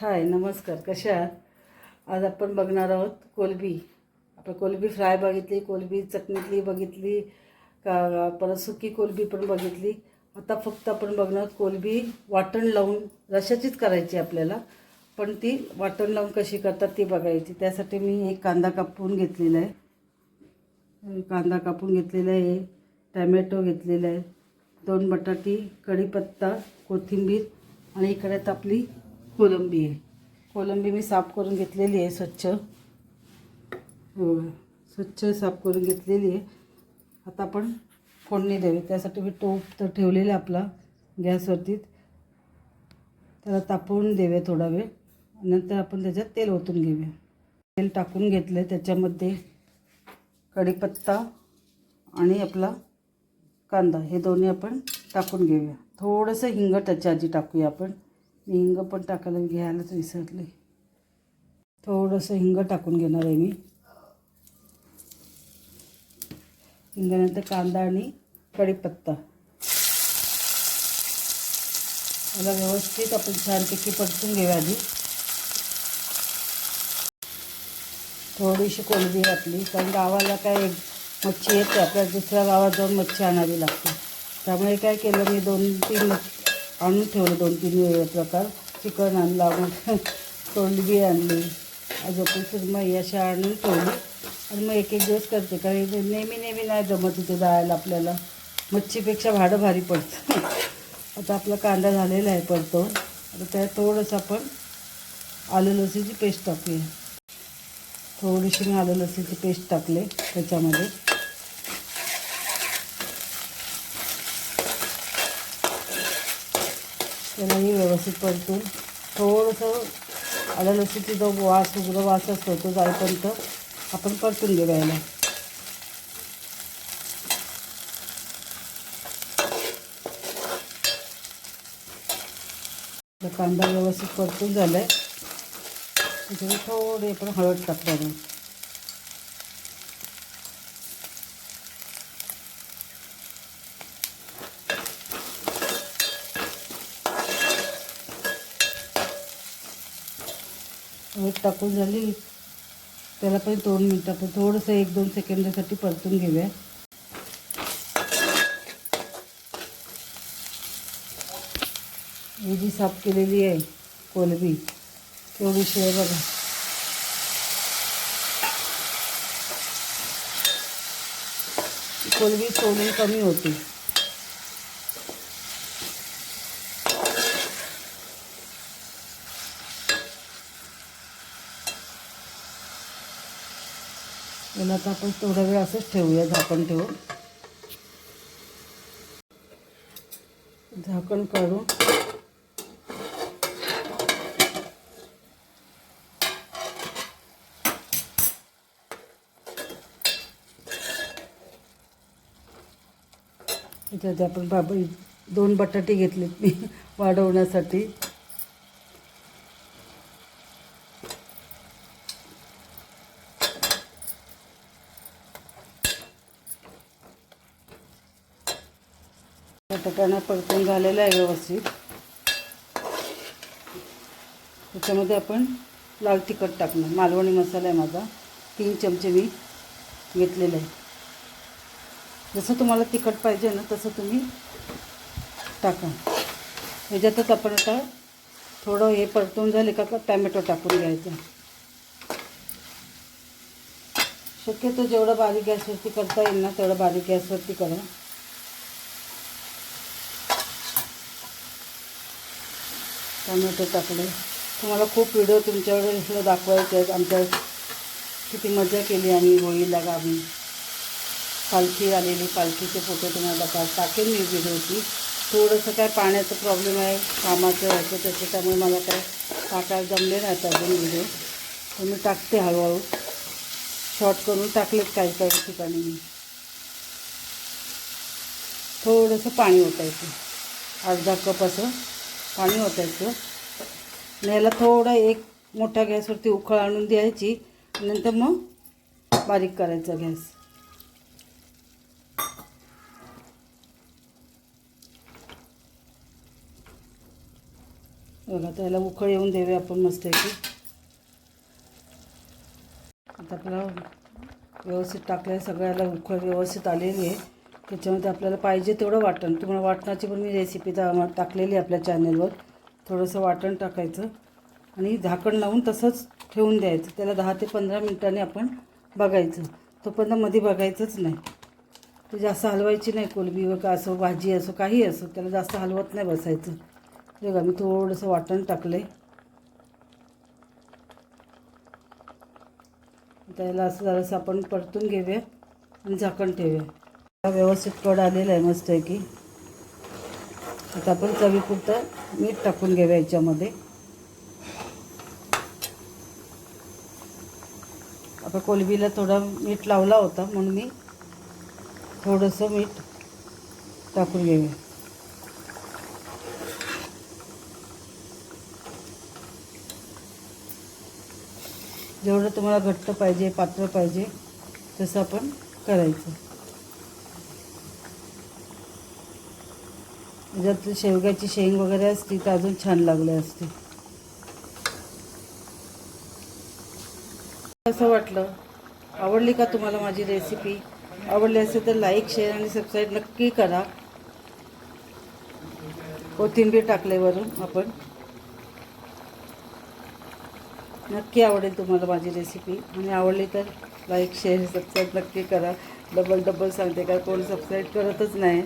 हाय नमस्कार. कशा आहात? आज आपण बघणार आहोत कोलबी. आपण कोलबी फ्राय बघितली कोलबी चटणीतली बघितली का परत सुकी कोलबी पण बघितली. आता फक्त आपण बघणार आहोत कोलबी वाटण लावून. रशाचीच करायची आपल्याला पण ती वाटण लावून कशी करतात ती बघायची. त्यासाठी मी एक कांदा कापून घेतलेला आहे. कांदा कापून घेतलेला आहे टॅमॅटो घेतलेला आहे दोन बटाटी कढीपत्ता कोथिंबीर आणि इकडे आपली कोलंबी आहे. कोलंबी मी साफ करून घेतलेली आहे स्वच्छ. हो स्वच्छ साफ करून घेतलेली आहे. आता आपण फोडणी द्यावी. त्यासाठी मी टोप तर ठेवलेला आहे आपला गॅसवरती. त्याला तापवून देऊया थोडा वेळ. नंतर आपण त्याच्यात तेल ओतून घेऊया. तेल टाकून घेतलं त्याच्यामध्ये कढीपत्ता आणि आपला कांदा हे दोन्ही आपण टाकून घेऊया. थोडंसं हिंग त्याच्या आधी टाकूया आपण. मी हिंग पण टाकायला घ्यायलाच विसरले. थोडंसं हिंग टाकून घेणार आहे मी. हिंगानंतर कांदा आणि कढीपत्ता. मला व्यवस्थित आपण छानपैकी परतून घेऊ आधी. थोडीशी कोलबी घातली कारण गावाला काय मच्छी येते आपल्या दुसऱ्या गावात जाऊन मच्छी आणावी लागते. त्यामुळे काय केलं मी दोन तीन मच्छी आणून ठेवलं दोन तीन प्रकार. चिकन आणला मग तोंडबी आणली. अजून सुरमई अशा आणून ठेवली. आणि मग एक एक दिवस करते कारण नेहमी नेहमी नाही जमत तिथे जायला आपल्याला. मच्छीपेक्षा भाडं भारी पडतं. आता आपला कांदा झालेला आहे पडतो आता त्यात थोडंसं आपण आलू लसीची पेस्ट टाकूया. थोडीशी मी आलू लसीची पेस्ट टाकले त्याच्यामध्ये. त्यालाही व्यवस्थित परतून थोडंसं आलं लसीची जो वास उग्र वास असतो तो जाईपर्यंत आपण परतून घेऊ याला कांदा व्यवस्थित परतून झाला आहे त्याच्यावर थोडी आपण हळद टाकणार हळद टाकून पण दोन थोडंसं एक दोन सेकंदासाठी ही जी साफ़ केलेली आहे कोलबी तेवढीशी आहे बघा. कोलबी सोलून कमी होती. याला आता आपण थोडा वेळ असंच ठेवूया झाकण ठेवून. झाकण काढून. त्याच्यात आपण बाबा दोन बटाटे घेतलेत मी वाढवण्यासाठी. बटाट्यानं परतून झालेला आहे व्यवस्थित. त्याच्यामध्ये आपण लाल तिखट टाकणार. मालवणी मसाला आहे माझा. तीन चमचे मी घेतलेले आहे. जसं तुम्हाला तिखट पाहिजे ना तसं तुम्ही टाका. ह्याच्यातच आपण आता थोडं हे परतून झाले का टॅमॅटो टाकून घ्यायचं. शक्यतो जेवढं बारीक गॅसवरती करता येईल ना तेवढं बारीक गॅसवरती करा. टोमॅटो टाकले. तुम्हाला खूप व्हिडिओ तुमच्याकडे इथलं दाखवायचे आहेत. आमच्या किती मजा केली आम्ही होळीला गावी. पालखी आलेली पालखीचे फोटो तुम्हाला का टाकेन मी व्हिडिओची थोडंसं काय पाण्याचा प्रॉब्लेम आहे कामाचं ह्याचं त्याचं त्यामुळे मला काय टाकायला जमले नाहीत अजून व्हिडिओ तर मी टाकते हळूहळू. शॉर्ट करून टाकलेत काही काही ठिकाणी मी. थोडंसं पाणी ओतायचं. अर्धा कप असं. पाणी ओतायचं. आणि याला थोडं एक मोठ्या गॅसवरती उखळ आणून द्यायची. नंतर मग बारीक करायचा गॅस. बघा तर ह्याला उखळ येऊन देऊया आपण मस्त मस्तपैकी. आता आपला व्यवस्थित टाकलं सगळ्याला उखळ व्यवस्थित आलेली आहे. त्याच्यामध्ये आपल्याला पाहिजे तेवढं वाटण. तुम्हाला वाटणाची पण मी रेसिपी टाकलेली आपल्या चॅनलवर थोडंसं वाटण टाकायचं. आणि झाकण लावून तसंच ठेवून द्यायचं. त्याला दहा ते पंधरा मिनिटांनी आपण बघायचं. तोपर्यंत मध्ये बघायचंच नाही. ते जास्त हलवायची नाही कोलबी का असो भाजी असो काही असो त्याला जास्त हलवत नाही बसायचं. बघा मी थोडंसं वाटण टाकलं आहे त्याला असं जरासं आपण परतून घेऊया आणि झाकण ठेवूया. व्यवस्थित कड आलेला आहे मस्तपैकी. आता आपण चवीपुरतं मीठ टाकून घेऊया याच्यामध्ये. आपण कोलबीला थोडा मीठ लावला होता म्हणून मी थोडंसं मीठ टाकून घेऊया. जेवढं तुम्हाला घट्ट पाहिजे पात्र पाहिजे तसं आपण करायचं. जर त्याच्यात शेवग्याची शेंग वगैरे असती तर अजून छान लागले असते. कसं वाटलं. आवडली का तुम्हाला माझी रेसिपी आवडली असेल तर लाईक शेअर आणि सबस्क्राईब नक्की करा. कोथिंबीर टाकल्यावरून आपण. नक्की आवडेल तुम्हाला माझी रेसिपी आणि आवडली तर लाईक शेअर सबस्क्राईब नक्की करा. डबल डबल सांगते का? कोण सबस्क्राईब करतच नाही.